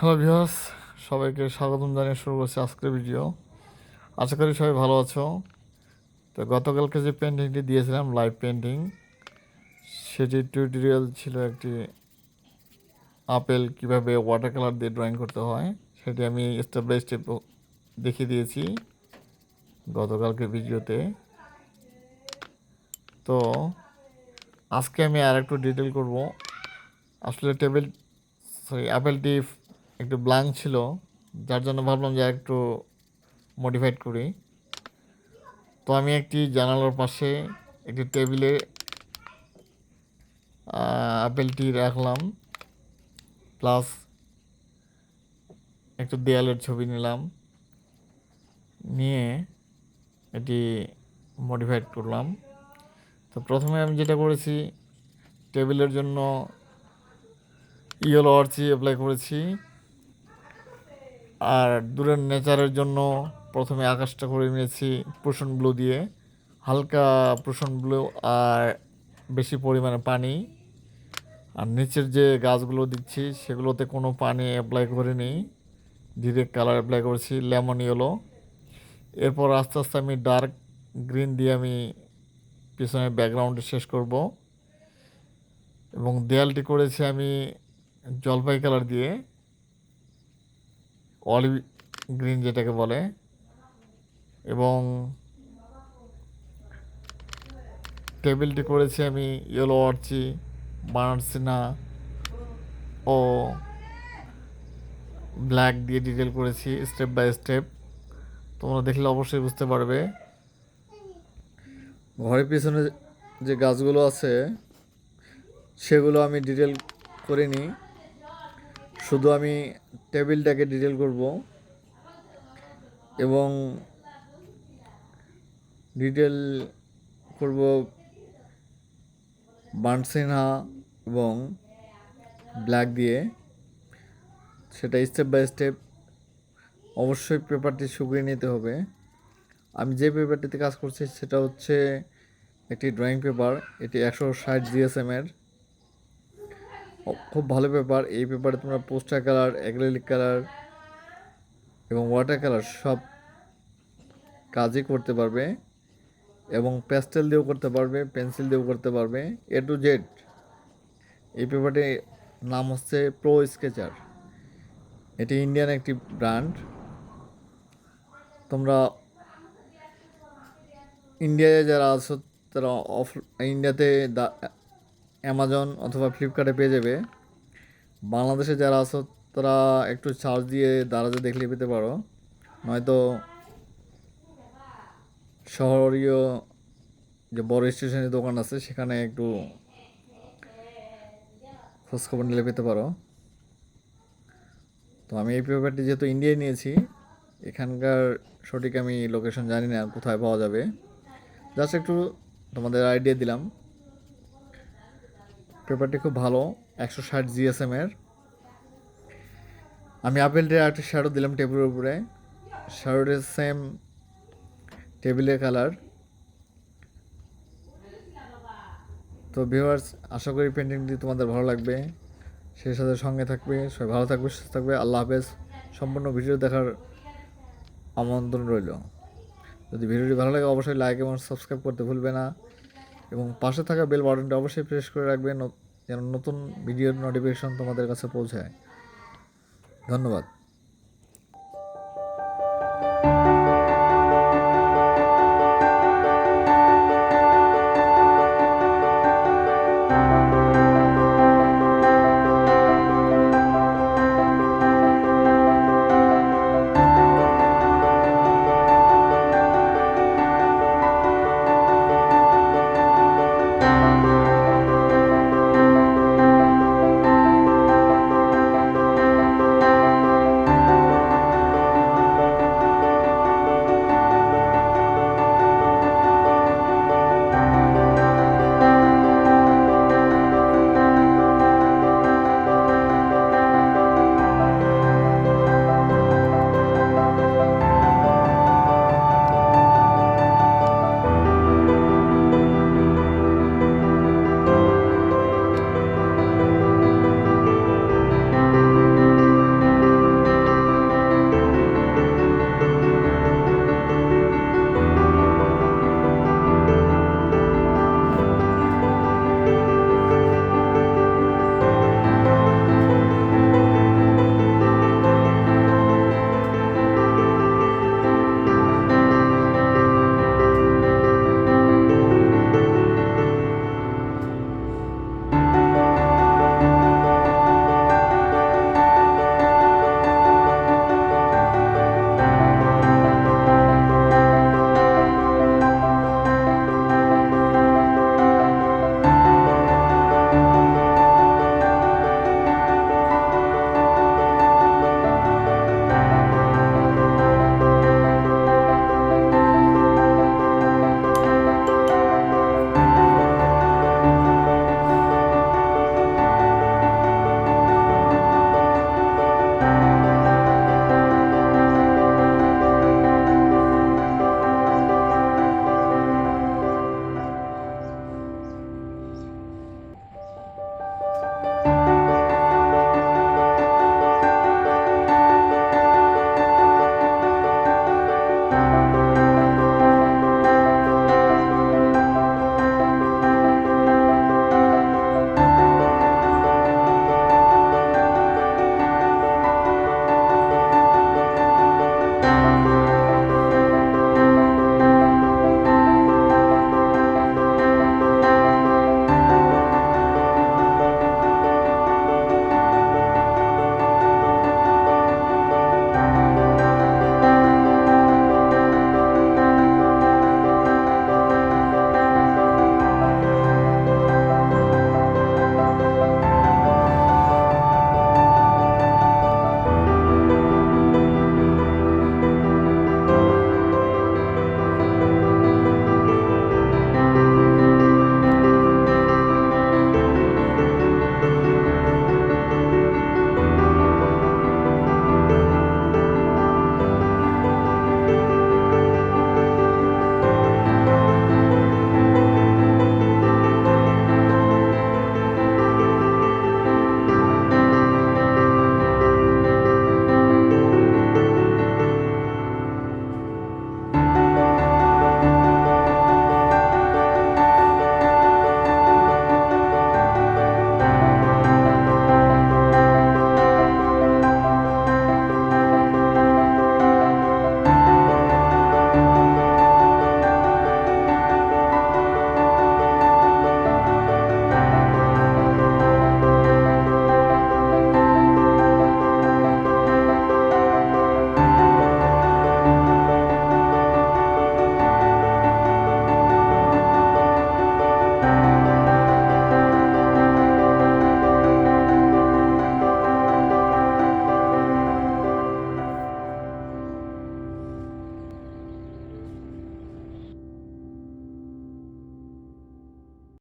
Hello viewers, সবাইকে স্বাগতম জানিয়ে শুরু করছি আজকের ভিডিও। আশা করি সবাই ভালো আছো। তো গতকালকে যে পেন্টিংটি দিয়েছিলাম লাইভ পেন্টিং সেটি টিউটোরিয়াল ছিল একটি আপেল কীভাবে ওয়াটার কালার দিয়ে ড্রয়িং করতে হয়, সেটি আমি স্টেপ বাই স্টেপ দেখিয়ে দিয়েছি গতকালকে ভিডিওতে। তো আজকে আমি আর একটু ডিটেল করব। আসলে টেবিল সরি আপেলটি একটু ব্ল্যাঙ্ক ছিল, যার জন্য ভাবলাম যে একটু মডিফাইড করি। তো আমি একটি জানালার পাশে একটি টেবিলে আপেলটি রাখলাম প্লাস একটু দেয়ালের ছবি নিলাম, নিয়ে এটি মডিফাইড করলাম। তো প্রথমে আমি যেটা করেছি টেবিলের জন্য ইয়েলো আর্চি অ্যাপ্লাই করেছি। আর দূরের নেচারের জন্য প্রথমে আকাশটা করে নিয়েছি প্রোশন ব্লু দিয়ে। হালকা প্রোশন ব্লু আর বেশি পরিমাণে পানি। আর নিচের যে গাছগুলো দিচ্ছি সেগুলোতে কোনো পানি অ্যাপ্লাই করিনি। ডিরেক্ট কালার অ্যাপ্লাই করেছি লেমন ইয়েলো এরপর আস্তে আস্তে আমি ডার্ক গ্রিন দিয়ে আমি পিছনে ব্যাকগ্রাউন্ডে শেষ করব। এবং দেয়ালটি করেছি আমি জলপাই কালার দিয়ে। অলিভ গ্রিন যেটাকে বলে, এবং টেবিলটি করেছি আমি ইয়েলো অর্চি বানারসিনা ও ব্ল্যাক দিয়ে ডিটেল করেছি স্টেপ বাই স্টেপ। তোমরা দেখলে অবশ্যই বুঝতে পারবে। ঘরের পিছনে যে গাছগুলো আছে, সেগুলো আমি ডিটেল করিনি। শুধু আমি টেবিলটাকে ডিটেল করব এবং ডিটেল করব বানসেনহা এবং ব্ল্যাক দিয়ে। সেটা স্টেপ বাই স্টেপ অবশ্যই পেপারটি শুকিয়ে নিতে হবে। আমি যে পেপারটিতে কাজ করছি সেটা হচ্ছে একটি ড্রয়িং পেপার এটি একশো ষাট জিএসএমের খুব ভালো পেপার এই পেপারে তোমরা পোস্টার কালার অ্যাক্রেলিক কালার এবং ওয়াটার কালার সব কাজই করতে পারবে এবং প্যাস্টেল দিয়েও করতে পারবে পেন্সিল দিয়েও করতে পারবে। এ টু জেড এই পেপারটির নাম হচ্ছে প্রো স্কেচার এটি ইন্ডিয়ান একটি ব্র্যান্ড তোমরা ইন্ডিয়ায় যারা আছো, তারা অফ ইন্ডিয়াতে অ্যামাজন অথবা ফ্লিপকার্টে পেয়ে যাবে। বাংলাদেশে যারা আছো, তারা একটু চার্জ দিয়ে দারাজে দেখলে পেতে পারো। নয়তো শহরীয় যে বড় স্টেশনের দোকান আছে, সেখানে একটু খোঁজখবর নিলে পেতে পারো। তো আমি এই পেপারটি যেহেতু ইন্ডিয়ায় নিয়েছি, এখানকার সঠিক আমি লোকেশন জানি না, কোথায় পাওয়া যাবে। জাস্ট একটু তোমাদের আইডিয়া দিলাম। পেপারটি খুব ভালো, একশো ষাট জিএসএম এর। আমি আপেলটির একটা শ্যাডো দিলাম টেবিলের উপরে। শ্যাডোটির সেম টেবিলের কালার তো ভিউয়ার্স আশা করি পেন্টিংটি তোমাদের ভালো লাগবে। সেই সাথে সঙ্গে থাকবে, সবাই ভালো থাকবে, সুস্থ থাকবে। আল্লাহ হাফেজ। সম্পূর্ণ ভিডিও দেখার আমন্ত্রণ রইল। যদি ভিডিওটি ভালো লাগে, অবশ্যই লাইক এবং সাবস্ক্রাইব করতে ভুলবে না। এবং পাশে থাকা বেল বাটনটা অবশ্যই প্রেস করে রাখবেন, যেন নতুন ভিডিওর নোটিফিকেশন তোমাদের কাছে পৌঁছায়। ধন্যবাদ।